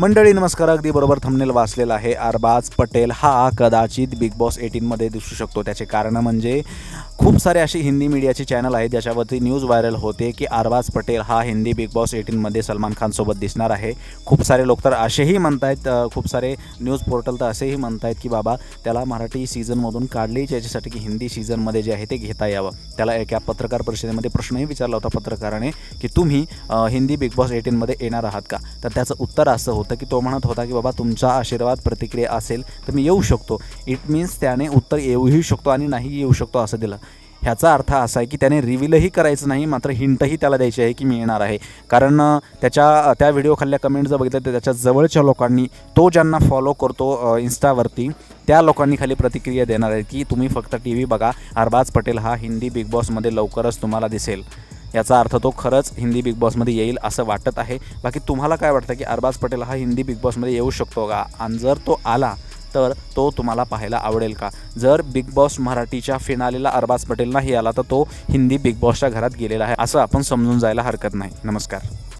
मंडळी नमस्कार. अगदी बरोबर थंबनेल वाचलेला आहे अरबाज पटेल. हा कदाचित बिग बॉस एटीनमध्ये दिसू शकतो. त्याचे कारण म्हणजे खूप सारे असे हिंदी मीडियाचे चॅनल आहेत ज्याच्यावरती न्यूज व्हायरल होते की अरबाज पटेल हा हिंदी बिग बॉस एटीनमध्ये सलमान खानसोबत दिसणार आहे. खूप सारे लोक तर असेही म्हणत आहेत खूप सारे न्यूज पोर्टल तर असेही म्हणत आहेत की बाबा त्याला मराठी सीझनमधून काढली ज्याच्यासाठी की हिंदी सीझनमध्ये जे आहे ते घेता यावं. त्याला एका पत्रकार परिषदेमध्ये प्रश्नही विचारला होता पत्रकाराने की तुम्ही हिंदी बिग बॉस एटीनमध्ये येणार आहात का? तर त्याचं उत्तर असं होतं की तो म्हणत होता की बाबा तुमचा आशीर्वाद प्रतिक्रिया असेल तर मी येऊ शकतो. इट मीन्स त्याने उत्तर येऊही शकतो आणि नाही येऊ शकतो असं दिलं. ह्याचा अर्थ असा आहे की त्याने रिव्हीलही करायचं नाही मात्र हिंटही त्याला द्यायची आहे की मी येणार आहे. कारण त्याच्या त्या व्हिडिओ खाल्ल्या कमेंट जर बघितलं तर त्याच्या जवळच्या लोकांनी तो ज्यांना फॉलो करतो इन्स्टावरती त्या लोकांनी खाली प्रतिक्रिया देणार आहे की तुम्ही फक्त टी व्ही बघा. अरबाज पटेल हा हिंदी बिग बॉसमध्ये लवकरच तुम्हाला दिसेल. याचा अर्थ तो खरंच हिंदी बिग बॉसमध्ये येईल असं वाटत आहे. बाकी तुम्हाला काय वाटतं की अरबाज पटेल हा हिंदी बिग बॉसमध्ये येऊ शकतो का? आणि जर तो आला तर तो तुम्हाला पाहायला आवडेल का? जर बिग बॉस मराठीच्या फिनालीला अरबाज पटेल नाही आला तर तो हिंदी बिग बॉसच्या घरात गेलेला आहे असं आपण समजून जायला हरकत नाही. नमस्कार.